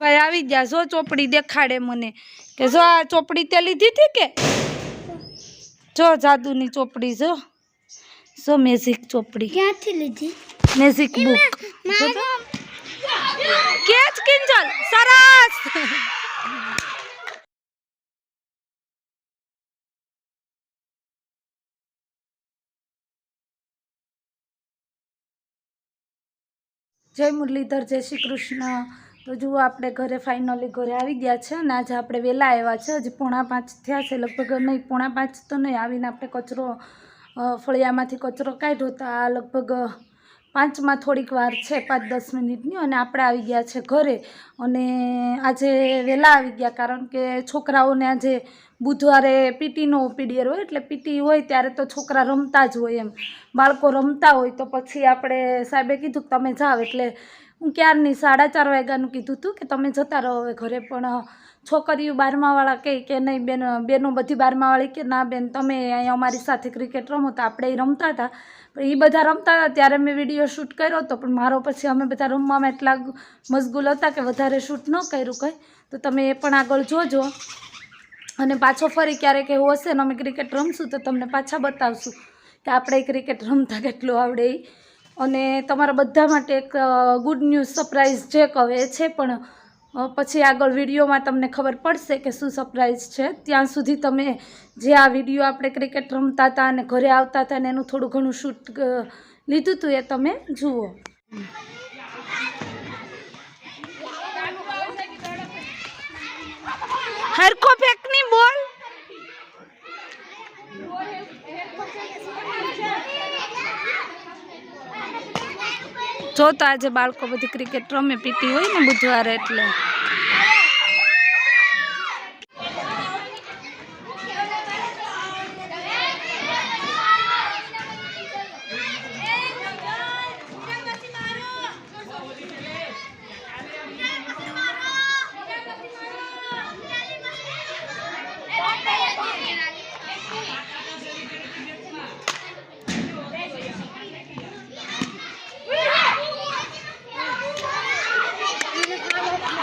ભાઈ આવી ગયા. જો ચોપડી દેખાડે મને. કે જો આ ચોપડી તે લીધી હતી કે? જો જાદુની ચોપડી જો. જો મેઝિક ચોપડી. ક્યાંથી લીધી? Magic book. કેચ કિંજલ. સરસ! જય મુરલીધર જય શ્રી કૃષ્ણ. તો જુઓ આપણે ઘરે ફાઇનલી ઘરે આવી ગયા છે અને આજે આપણે વહેલા આવ્યા છે. હજી પોણા પાંચ થયા છે. લગભગ નહીં, પોણા પાંચ તો નહીં. આવીને આપણે કચરો ફળિયામાંથી કચરો કાઢ્યો તો આ લગભગ પાંચમાં થોડીક વાર છે, પાંચ દસ મિનિટની અને આપણે આવી ગયા છે ઘરે. અને આજે વહેલા આવી ગયા કારણ કે છોકરાઓને આજે બુધવારે પીટીનો પીડીયર હોય, એટલે પીટી હોય ત્યારે તો છોકરા રમતા જ હોય એમ. બાળકો રમતા હોય તો પછી આપણે સાહેબે કીધું કે તમે જાઓ, એટલે હું ક્યારની સાડા ચાર વાગ્યાનું કીધું હતું કે તમે જતા રહો હવે ઘરે, પણ છોકરીઓ બારમાવાળા કહે કે નહીં, બેન, બેનો બધી બારમાવાળી કે ના, બેન, તમે અહીંયા અમારી સાથે ક્રિકેટ રમો, તો આપણે રમતા હતા. પણ એ બધા રમતા હતા, ત્યારે મેં વીડિયો શૂટ કર્યો હતો, પણ મારો પછી અમે બધા રમવામાં એટલા મશગુલ હતા કે વધારે શૂટ ન કર્યું કંઈ. તો તમે એ પણ આગળ જોજો. અને પાછો ફરી ક્યારેક એવું હશે ને અમે ક્રિકેટ રમશું, તો તમને પાછા બતાવશું કે આપણે ક્રિકેટ રમતા કેટલું આવડે ઈ. અને તમારા બધા માટે એક ગુડ ન્યૂઝ સરપ્રાઈઝ જે કહે છે પણ પછી આગળ વિડીયોમાં તમને ખબર પડશે કે શું સરપ્રાઈઝ છે. ત્યાં સુધી તમે જે આ વીડિયો આપણે ક્રિકેટ રમતા હતા અને ઘરે આવતા હતા ને એનું થોડું ઘણું શૂટ લીધું હતું એ તમે જુઓ. હરખો ફેકની બોલ. જો તો આજે બાળકો બધી ક્રિકેટ રમે પીટી હોય ને બુધવારે એટલે.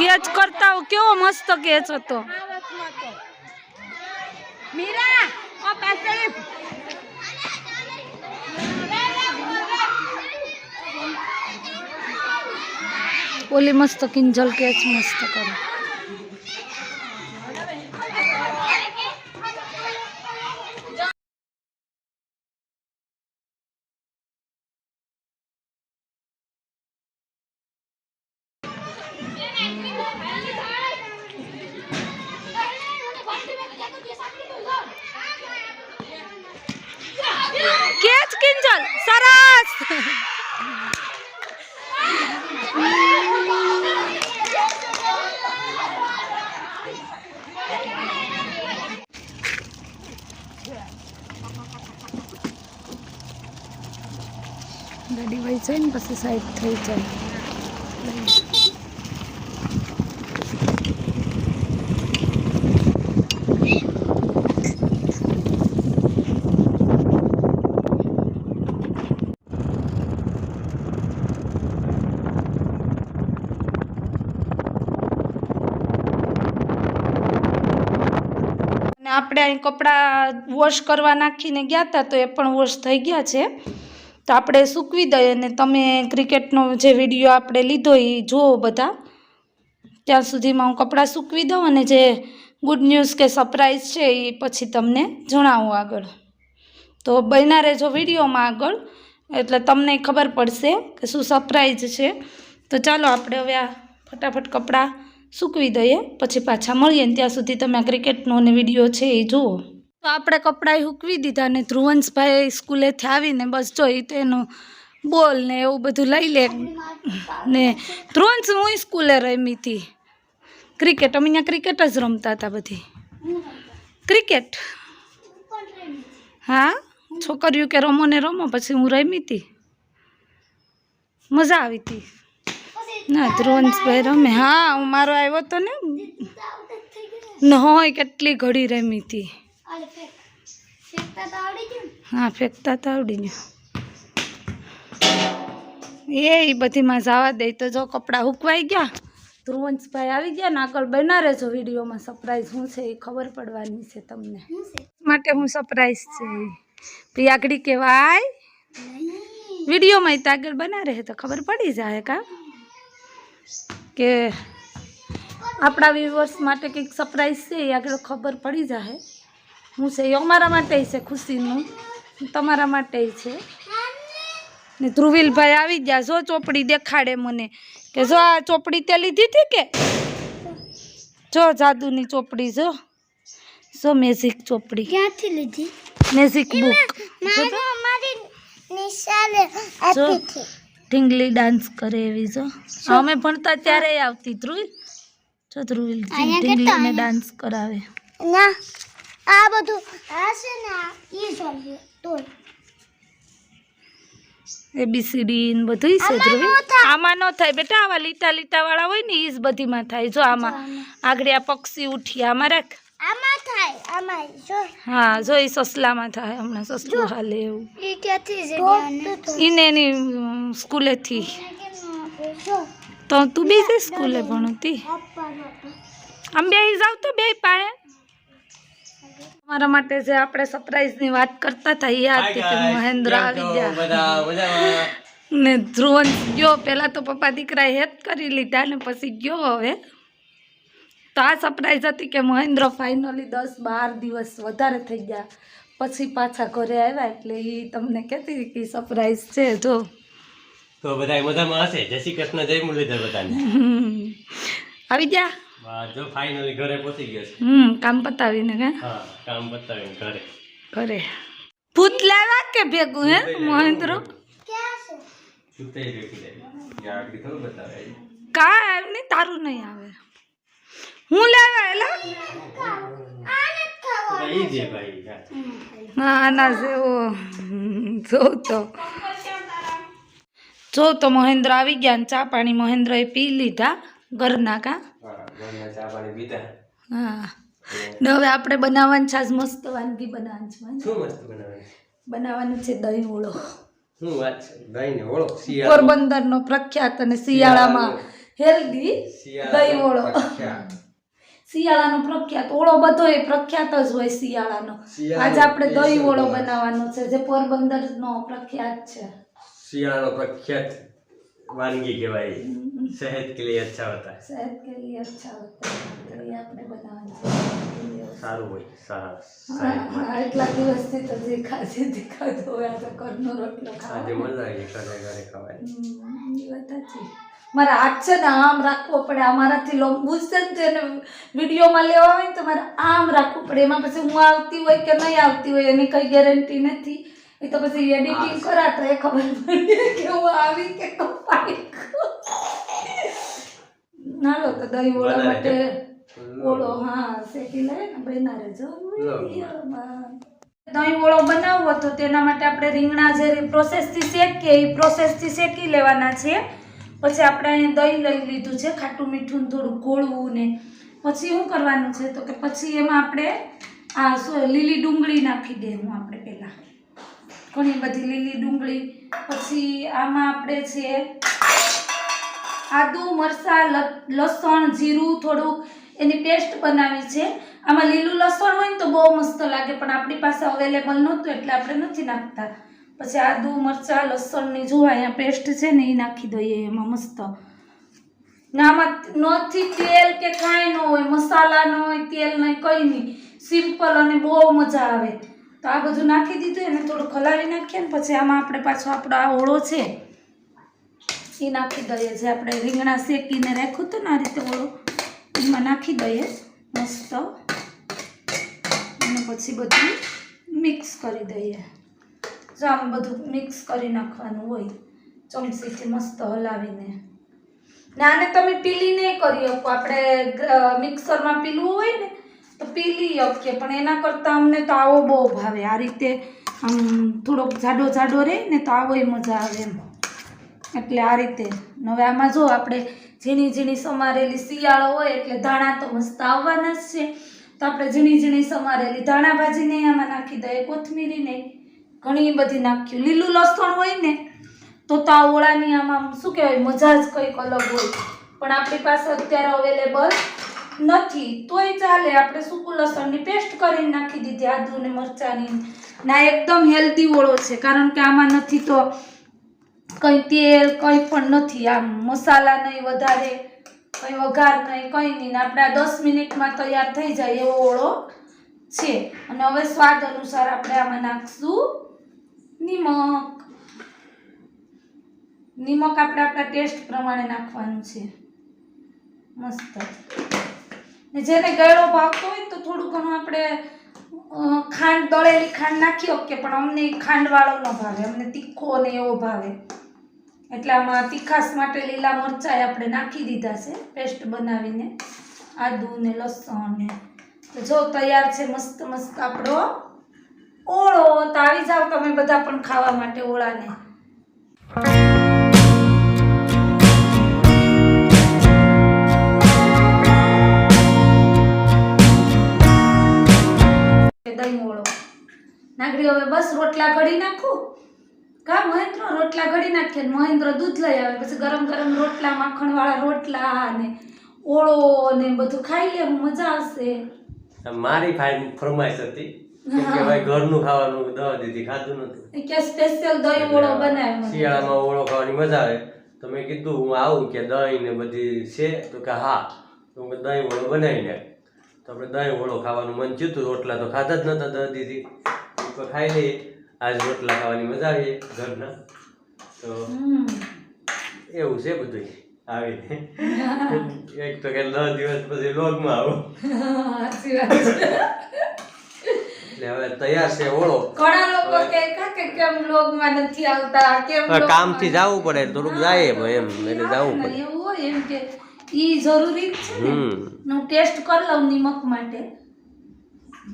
કેચ કરતા કેવો મસ્ત કેચ હતો. મીરા ઓ પાછળ ઓલી મસ્ત કિંજલ કેચ મસ્ત કરે કેચ કિંજલ સરસ ગાડી વહી જાય ને પછી સાઈડ થઈ જાય અને આપણે કપડાં વોશ કરવા નાખીને ગયા હતા તો એ પણ વોશ થઈ ગયા છે. તો આપણે સૂકવી દઈએ અને તમે ક્રિકેટનો જે વીડિયો આપણે લીધો એ જુઓ બધા. ત્યાં સુધીમાં હું કપડાં સૂકવી દઉં અને જે ગુડ ન્યૂઝ કે સરપ્રાઈઝ છે એ પછી તમને જણાવું આગળ. તો બન્યા રહેજો વિડીયોમાં આગળ, એટલે તમને ખબર પડશે કે શું સરપ્રાઈઝ છે. તો ચાલો આપણે હવે આ ફટાફટ કપડાં સૂકવી દઈએ, પછી પાછા મળીએ ને ત્યાં સુધી તમે ક્રિકેટનો અને વીડિયો છે એ જુઓ. તો આપણે કપડાં સૂકવી દીધા ને ધ્રુવંશભાઈ સ્કૂલેથી આવીને બસ જો એ તો એનું બોલ ને એવું બધું લઈ લે. ને ધ્રુવંશ હું સ્કૂલે રમી હતી ક્રિકેટ, અમે અહીંયા ક્રિકેટ જ રમતા હતા બધી. ક્રિકેટ? હા? છોકરીઓ કે રમો ને રમો, પછી હું રમી હતી મજા આવી હતી ના ધ્રુવંશભાઈ રમે હા હું મારો આવ્યો તો ને. ન હોય કેટલી ઘડી રમી હતી અરે ફેંક ફેંકતા તો. આવડી ગયું ને? હા ફેંકતા તો આવડી ગયું. એ ઈ બધીમાં જવા દે. તો જો કપડાં હુકવાઈ ગયા. ધ્રુવંશભાઈ આવી ગયા ને આગળ બના રહેજો વિડીયોમાં સરપ્રાઈઝ શું છે એ ખબર પડવાની છે તમને. શું છે? માટે હું સરપ્રાઈઝ છે. પછી આગળ કહેવાય નહીં. વિડીયોમાં ઈ તો આગળ બના રહે તો ખબર પડી જાય કા? કે આપણા વ્યુઅર્સ માટે કંઈક સરપ્રાઈઝ છે એ આગળ ખબર પડી જાય હું છે એ અમારા માટે છે ખુશીનું. તમારા માટે છે. ને ધ્રુવીલભાઈ આવી ગયા જો ચોપડી દેખાડે મને. કે જો આ ચોપડી તે લીધી હતી કે? જો જાદુની ચોપડી જો. જો મેઝિક ચોપડી. ક્યાંથી લીધી? મેઝિક બુક મારો મારી નિશાલે આપી ઢીંગલી ડાન્સ કરે એવી જો. અમે ભણતા ત્યારે આવતી ધ્રુવિલ જો ધ્રુવિલ ઢીંગલીને ડાન્સ કરાવે. ના આ બધું આ છે ને ઈ જોઈએ તો એબીસીડી ને બધું છે આમાં ધ્રુવિલ આમાં ન થાય બેટા આવા લીટા લીટા વાળા હોય ને ઈ જ બધીમાં થાય. જો આમાં. આગળ આ પક્ષી ઉઠી આમાં રાખ. આમાં થાય આમાં જો. હા જો ઈ સસલામાં થાય હમણાં સસલું હાલે એવું. એ ક્યાંથી છે એને એની સ્કૂલેથી. તો તું બી કઈ સ્કૂલે ભણતી આમ બે જાવ તો બે પાયે તમારા માટે જે આપણે સરપ્રાઈઝની વાત કરતા હતા એ હતી કે મહેન્દ્ર આવી ગયા. ને ધ્રુવન ગયો પહેલાં તો પપ્પા દીકરાએ હેત કરી લીધા ને પછી ગયો હવે. તો આ સરપ્રાઈઝ હતી કે મહેન્દ્ર ફાઇનલી દસ બાર દિવસ વધારે થઈ ગયા. પછી પાછા ઘરે આવ્યા એટલે એ તમને કહેતી કે સરપ્રાઈઝ છે જો. તો બધા મજામાં હશે? જય શ્રી કૃષ્ણ જય મુરલીધર બધાને. આવી ગયા? જો ફાઇનલી ઘરે પહોંચી ગયો છે. હમ કામ પતાવીને કે? હા કામ પતાવીને ઘરે. ઘરે. ભૂત લાવ્યા કે ભેગું હે મહેન્દ્ર? કા એમ નહીં તારું નહીં આવે. હું લેવા એલા હા. ના જેવો. જો તો. જો તો મહેન્દ્ર આવી ગયા ને ચા પાણી મહેન્દ્ર એ પી લીધા ઘરના કા? હા. ને હવે આપણે બનાવવાની છે મસ્ત વાનગી બનાવવાની છે બનાવવાનું છે? દહીં ઓળો. પોરબંદર ને પ્રખ્યાત અને શિયાળામાં હેલ્ધી દહીં ઓળો પ્રખ્યાત. શિયાળાનો પ્રખ્યાત ઓળો બધો એ પ્રખ્યાત જ હોય શિયાળાનો શિયાળાનો આજે આપણે દહીં special ઓળો હોય. બનાવવાનો છે જે પોરબંદરનો પ્રખ્યાત છે શિયાળાનો પ્રખ્યાત વાનગી કહેવાય સેહત કે લીએ અચ્છા હોતા હૈ. सेहत के लिए अच्छा होता है तो ये આપણે બનાવવાનું છે સારું હોય સારા હા, સાહેબ હા, એટલા દિવસથી તો જે ખાધી તે ખાધો હોય આ તો ઘરનો રોટલો આજે ખાવાનો મજા આવી ઘરે ઘરે ખાવાની હમ, એ વાત સાચી મારા હાથ છે ને આમ રાખવો પડે. અમારાથી લાંબુ છે ને તેને વિડીયોમાં લેવા હોય ને તો મારે આમ રાખવું પડે. એમાં પછી હું આવતી હોય કે નહીં આવતી હોય એની કઈ ગેરંટી નથી. એ તો પછી એડિટિંગ કરા તો એ ખબર પડે કે હું આવી કે કપાઈ નાલો તો દહીં ઓળા માટે ઓળો હા શેકી લે ને બના રહેજો લો. દહીં ઓળો બનાવવો તો તેના માટે આપણે રીંગણા જે પ્રોસેસથી શેકીએ. એ પ્રોસેસથી શેકી લેવાના છે પછી આપણે અહીંયા દહીં લઈ લીધું છે, ખાટું મીઠું થોડું ગોળવું ને પછી શું કરવાનું છે તો કે પછી એમાં આપણે આ શું લીલી ડુંગળી નાખી દેવું આપણે પહેલાં. ઘણી બધી લીલી ડુંગળી. પછી આમાં આપણે છે આદુ, મરચાં લસણ, જીરું થોડું એની પેસ્ટ બનાવી છે. આમાં લીલું લસણ હોય ને તો બહુ મસ્ત લાગે, પણ આપણી પાસે અવેલેબલ નહોતું એટલે આપણે નથી નાખતા. પછી આદુ, મરચાં, લસણની જોવા અહીંયા પેસ્ટ છે ને એ નાખી દઈએ એમાં મસ્ત. આમાં નથી તેલ કે કાંઈ ન હોય, મસાલા ન હોય, તેલ નહીં, કંઈ નહીં. સિમ્પલ અને બહુ મજા આવે. તો આ બધું નાખી દીધું, એને થોડું ખલાવી નાખીએ ને પછી આમાં આપણે પાછો આપણો આ ઓળો છે એ નાખી દઈએ. જે આપણે રીંગણા શેકીને રાખ્યું હતું ને આ રીતે ઓળો, એમાં નાખી દઈએ મસ્ત. અને પછી બધું મિક્સ કરી દઈએ. જો આમ બધું મિક્સ કરી નાખવાનું હોય, ચમચીથી મસ્ત હલાવીને. ને આને તમે પીલી નહીં કરી શકો. આપણે મિક્સરમાં પીલવું હોય ને, તો પીલી શકીએ. પણ એના કરતાં અમને તો આવો બહુ ભાવે. આ રીતે આમ થોડોક જાડો જાડો રહે ને તો આવો મજા આવે એમ. એટલે આ રીતે. હવે આમાં જો આપણે ઝીણી ઝીણી સમારેલી શિયાળો હોય એટલે ધાણા તો મસ્ત આવવાના જ છે. તો આપણે ઝીણી ઝીણી સમારેલી ધાણા ભાજીને આમાં નાખી દઈએ, કોથમીરીને. ઘણી બધી નાખ્યું. લીલું લસણ હોય ને, તો તો આ ઓળાની આમાં શું કહેવાય, મજા જ કંઈક અલગ હોય. પણ આપણી પાસે અત્યારે અવેલેબલ નથી. તોય ચાલે, આપણે સૂકું લસણની પેસ્ટ કરીને નાખી દીધી, આદુ ને મરચાંની. ના એકદમ હેલ્ધી ઓળો છે, કારણ કે આમાં નથી તો કંઈ તેલ કંઈ પણ નથી. આમ મસાલા નહીં વધારે, કંઈ વઘાર નહીં, કંઈ નહીં. આપણે આ દસ મિનિટમાં તૈયાર થઈ જાય એવો ઓળો છે. અને હવે સ્વાદ અનુસાર આપણે આમાં નાખશું. નિમક. નિમક આપણે આપણા ટેસ્ટ પ્રમાણે નાખવાનું છે. મસ્ત. જેને ગળો ભાવતો હોય તો થોડું ઘણું આપણે ખાંડ, દળેલી ખાંડ નાખી ઓકે પણ અમને ખાંડવાળો ન ભાવે. અમને તીખો ને એવો ભાવે. એટલે આમાં તીખાસ માટે લીલા મરચાં આપણે નાખી દીધા છે પેસ્ટ બનાવીને. આદુ ને લસણ ને. તો જો તૈયાર છે મસ્ત મસ્ત આપણો આવી જાવ તમે બધા પણ ખાવા માટે ઓળાને. દહીં ઓળો. નાગરી હવે બસ રોટલા ઘડી નાખું? કા મહેન્દ્ર, રોટલા ઘડી નાખીએ મહેન્દ્ર દૂધ લઈ આવે, પછી ગરમ ગરમ રોટલા, માખણવાળા રોટલા ને ઓળો ને બધું ખાઈ લે, મજા આવશે. મારી ભાઈ ફરમાઈશ હતી કે ભાઈ ઘરનું ખાવાનું દવા દીધી ખાધું નથી. કે સ્પેશિયલ દહીં ઓળો બનાવે શિયાળામાં ઓળો ખાવાની મજા આવે. તો મેં કીધું હું આવું કે દહીં ને બધી છે. તો કે હા. તો દહીં ઓળો બનાવી નાખ તો આપણે દહીં ઓળો ખાવાનું મન થયું હતું રોટલા તો ખાધા જ નતા દવા દીધી તો ખાઈ લઈએ. આજ રોટલા ખાવાની મજા આવી ઘરના. તો એવું છે બધું આવી એક તો કે દસ દિવસ પછી લોગમાં આવું. એટલે હવે તૈયાર છે ઓળો. ઘણા લોકો કહે કે કેમ વ્લોગમાં નથી આવતા કેમ vlog માં જવું પડે થોડુંક જાય એમ એટલે જવું પડે. એવું હોય એમ કે ઈ જરૂરી જ છે ને. હું ટેસ્ટ કરી લઉં નિમક માટે.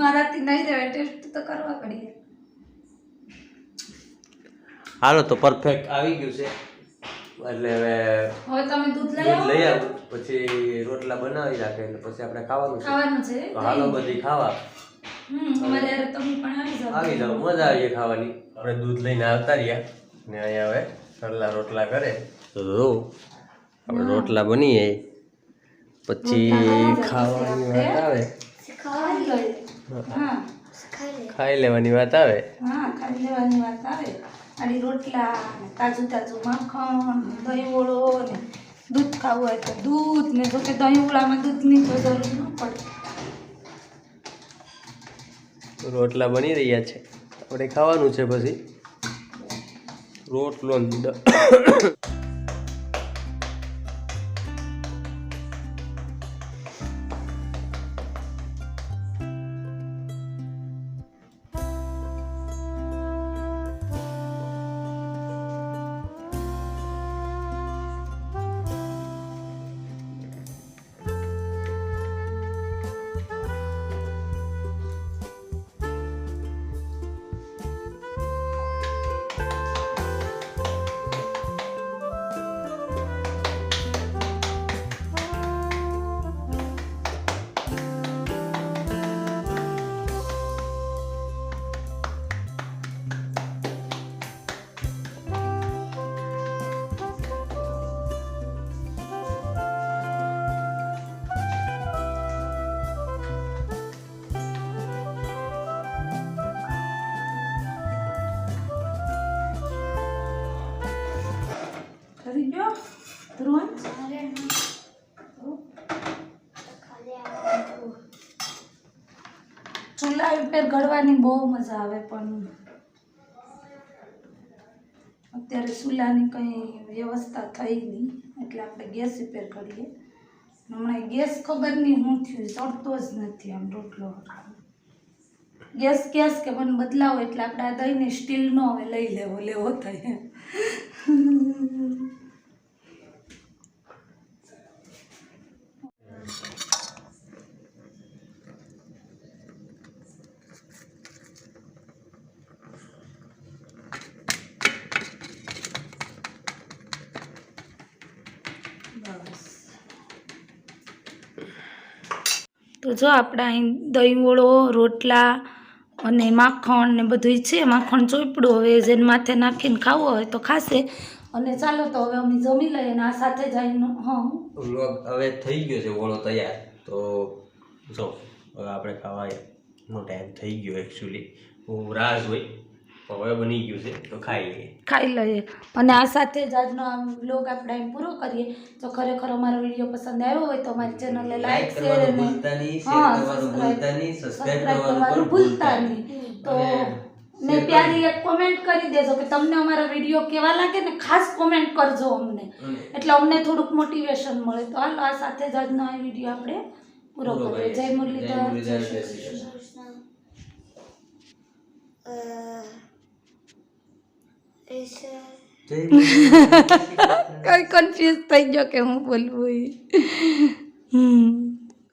મારાથી નહીં રહે ટેસ્ટ તો કરવા પડીએ. હાલો તો પરફેક્ટ આવી ગયું છે. એટલે હવે હવે તમે દૂધ લઈ આવો લઈ આવો. પછી રોટલા બનાવી રાખે એટલે પછી આપણે ખાવાનું છે. ખાવાનું છે હાલો બધી ખાવા. આવી જાવ મજા આવી ખાવાની. આપણે દૂધ લઈને આવતા રહ્યા ને અહીંયા હવે સરલા રોટલા કરે. તો આપણે રોટલા બનીએ. પછી ખાવાની વાત આવે. ખાઈ લઈએ હા. ખાઈ લેવાની વાત આવે. હા ખાઈ લેવાની વાત આવે. આડી રોટલા તાજું તાજું માખણ દહીં ઓળો ને દૂધ ખાવું હોય તો દૂધ ને જો કે દહીં ઓળામાં દૂધની તો જરૂર ન પડે. રોટલા બની રહ્યા છે. આપણે ખાવાનું છે પછી. રોટલો ઉપર ઘડવાની બહુ મજા આવે પણ અત્યારે ચૂલાની કંઈ વ્યવસ્થા થઈ નહીં. એટલે આપણે ગેસ રિપેર કરીએ. હમણાં ગેસ ખબર નહીં શું થયું ચડતો જ નથી આમ રોટલો ગેસ ગેસ કે મને બદલાવો, એટલે આપણે આ દહીંને સ્ટીલનો હવે લઈ લેવો લેવો થાય જો આપણે અહીં દહીંવડો, રોટલા અને માખણ ને બધું છે. માખણ ચોપડું હવે જેને માથે નાખીને ખાવું હોય તો ખાશે. અને ચાલો તો હવે અમે જમી લઈએ અને આ સાથે જઈને હા. વ્લોગ હવે થઈ ગયો છે ઓળો તૈયાર. તો જો, હવે આપણે ખાવાનો ટાઈમ થઈ ગયો એકચ્યુઅલી હું રાહ જોઈ. હવે બની ગયું છે તો ખાઈ લઈએ. ખાઈ લઈએ. અને આ સાથે જ આજનો આ વ્લોગ આપણે અહીં પૂરો કરીએ. જો ખરેખર અમારો વીડિયો પસંદ આવ્યો હોય તો અમારી ચેનલને લાઈક શેર અને હા, સબસ્ક્રાઇબ કરવાનું ભૂલતા નહીં તો ને પ્યારી એક કોમેન્ટ કરી દેજો કે તમને અમારા વીડિયો કેવા લાગે ને ખાસ કોમેન્ટ કરજો અમને. એટલે અમને થોડુંક મોટિવેશન મળે. તો હાલો આ સાથે જ આજનો આ વીડિયો આપણે પૂરો કરીએ. જય. મુરલીધર. જય શ્રી જય શ્રી કૃષ્ણ. કઈ કન્ફ્યુઝ થઈ ગયો કે હું બોલવું હમ